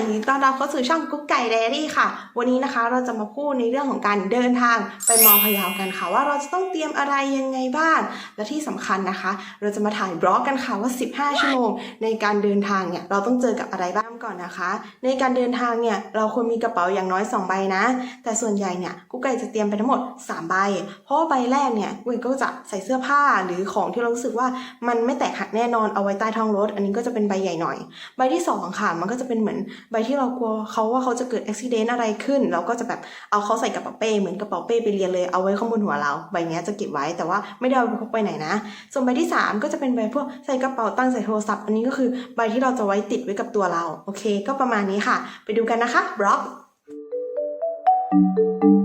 ยินดีต้อนรับเข้าสู่ช่องกุ๊กไก่เดรี่ค่ะ วันนี้นะคะเราจะมาพูดในเรื่องของการเดินทางไปมองพะเยากันค่ะ ว่าเราจะต้องเตรียมอะไรยังไงบ้าง และที่สำคัญนะคะ เราจะมาถ่ายบล็อกกันค่ะว่า 15 ชั่วโมง ในการเดินทางเนี่ยเราต้องเจอกับอะไรบ้างก่อนนะคะ ในการเดินทางเนี่ยเราควรมีกระเป๋าอย่างน้อย 2 ใบนะ แต่ส่วนใหญ่เนี่ยกุ๊กไก่จะเตรียมไปทั้งหมด 3 ใบ เพราะว่าใบแรกเนี่ยกุ๊กไก่ก็จะใส่เสื้อผ้าหรือของที่เรารู้สึกว่ามันไม่แตกหักแน่นอนเอาไว้ใต้ท้องรถ อันนี้ก็จะเป็นใบใหญ่หน่อย ใบที่สองค่ะมันก็จะเป็นเหมือนใบที่เรากลัวเขาว่าเขาจะเกิดอุบิเหตุอะไรขึ้น เราก็จะแบบเอาเขาใส่กระเป๋าเป้เหมือนกระเป๋าเป้ไปเรียนเลยเอาไว้ข้างบนหัวเราใบเนี้ยจะเก็บไว้แต่ว่าไม่ได้เอาไปพกไปไหนนะ ส่วนใบที่สามก็จะเป็นใบพวกใส่กระเป๋าตั้งใส่โทรศัพท์ อันนี้ก็คือใบที่เราจะไว้ติดไว้กับตัวเราโอเค ก็ประมาณนี้ค่ะ ไปดูกันนะคะบล็อกดู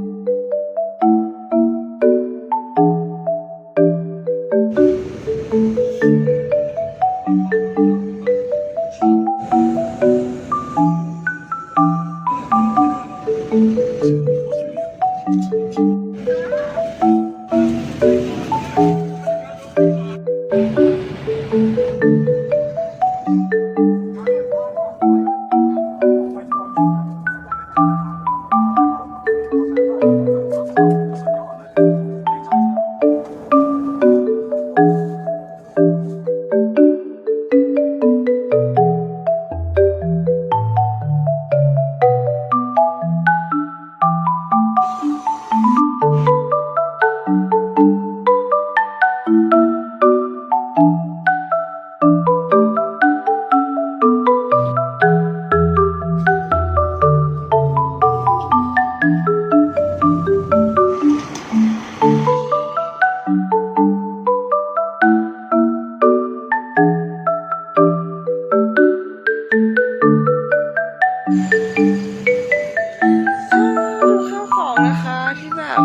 ข้าวของนะคะที่แบบ